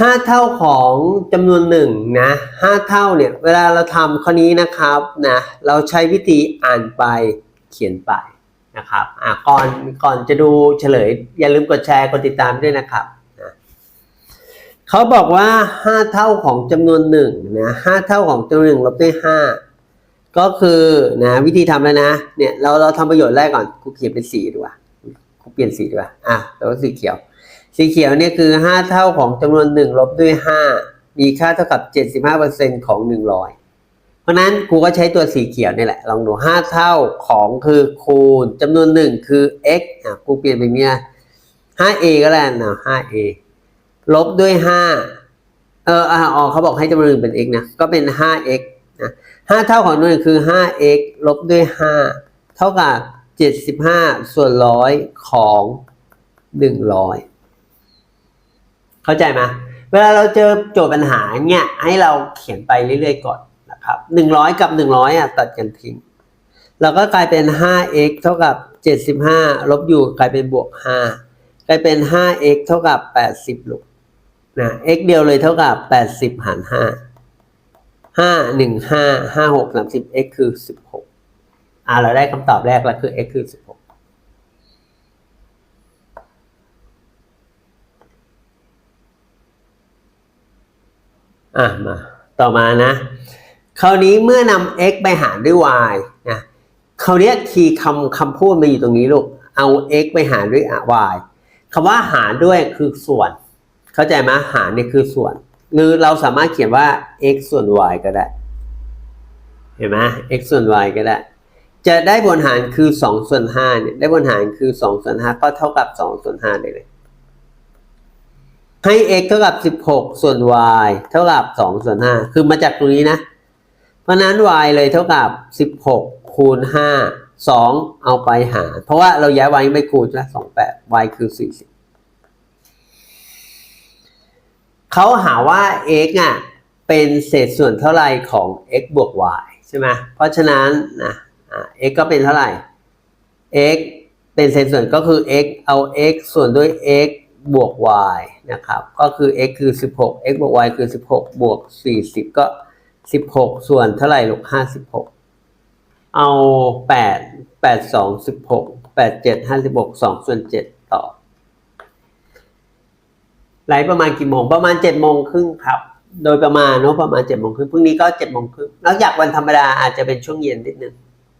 ห้าเท่าของจำนวนหนึ่งนะห้าเท่าเนี่ย เวลาเราทำข้อนี้นะครับนะเราใช้วิธีอ่านไปเขียนไปนะครับอะก่อนก่อนจะดูเฉลย อย่าลืมกดแชร์กดติดตามด้วยนะครับนะเขาบอกว่าห้าเท่าของจำนวนหนึ่งนะห้าเท่าของจำนวนหนึ่งลบด้วยห้าก็คือนะวิธีทำแล้วนะเนี่ยเราเราทำประโยชน์แรกก่อนครูเขียนเป็นสีดีกว่า เปลี่ยนสีดีกว่าอะแล้วก็สีเขียว สีเขียวเนี่ยคือห้าเท่าของจำนวนหนึ่งลบด้วยห้ามีค่าเท่ากับเจ็ดสิบห้าเปอร์เซ็นของหนึ่งร้อยเพราะนั้นครูก็ใช้ตัวสีเขียวนี่แหละ ลองดูห้าเท่าของคือคูณจำนวนหนึ่งคือ x อะครูเปลี่ยนเป็นเนี้ยห้า a ก็แล้วนะห้า a ลบด้วยห้าเอออ่าอ๋อเขาบอกให้จำนวนหนึ่งเป็น x นะ ก็เป็นห้า x นะห้าเท่าของจำนวนหนึ่งคือห้า x ลบด้วยห้าเท่ากับ เจ็ดสิบห้าส่วนร้อยของหนึ่งร้อยเข้าใจไหมเวลาเราเจอโจทย์ปัญหาเนี่ยให้เราเขียนไปเรื่อยๆก่อนนะครับหนึ่งร้อยกับหนึ่งร้อยอะตัดกันทิ้งเราก็กลายเป็น 5x เท่ากับ 75 ลบอยู่กลายเป็นบวก 5 กลายเป็น 5x เท่ากับ 80 ลูกนะ x เดียวเลยเท่ากับ 80 หาร 5 5 1 5 5 6 30 x คือ 16 อ่าเราได้คำตอบแรกแล้วคือ x คือ 16อะมาต่อมานะคราวนี้เมื่อนำ x ไปหารด้วย y นะคราวนี้คีย์คำคำพูดมาอยู่ตรงนี้ลูก เอา x ไปหารด้วย y คำว่าหารด้วยคือส่วน เข้าใจไหมหารเนี่ยคือส่วน หรือเราสามารถเขียนว่า x ส่วน y ก็ได้ เห็นไหม x ส่วน y ก็ได้ จะได้บนหารคือ2ส่วน5เนี่ยได้บนหารคือ2ส่วน5ก็เท่ากับ2ส่วน5ได้เลย ให้ x เท่ากับ16ส่วน y เท่ากับ2ส่วน5คือมาจากตรงนี้นะ เพราะนั้น y เลยเท่ากับ16คูณ5 2เอาไปหาร เพราะว่าเราย้าย y ไม่คูณใช่ไหม28 y คือ40เขาหาว่า x อะเป็นเศษส่วนเท่าไหร่ของ x บวก y ใช่ไหมเพราะฉะนั้นนะ x ก็เป็นเท่าไหร่ x เป็นเศษส่วนก็คือ x เอา x ส่วนด้วย x บวก y นะครับ ก็คือ x คือ 16 x บวก y คือ 16 บวก 40 ก็ 16 ส่วนเท่าไหร่ลูก56 เอา 8 8 2 16 8 7 56 2 ส่วน 7 ต่อไหลประมาณกี่โมง ประมาณ7โมงครึ่งครับ โดยประมาณเนาะประมาณ7โมงครึ่งพรุ่งนี้ก็7โมงครึ่งแล้วอยากวันธรรมดาอาจจะเป็นช่วงเย็นนิดนึง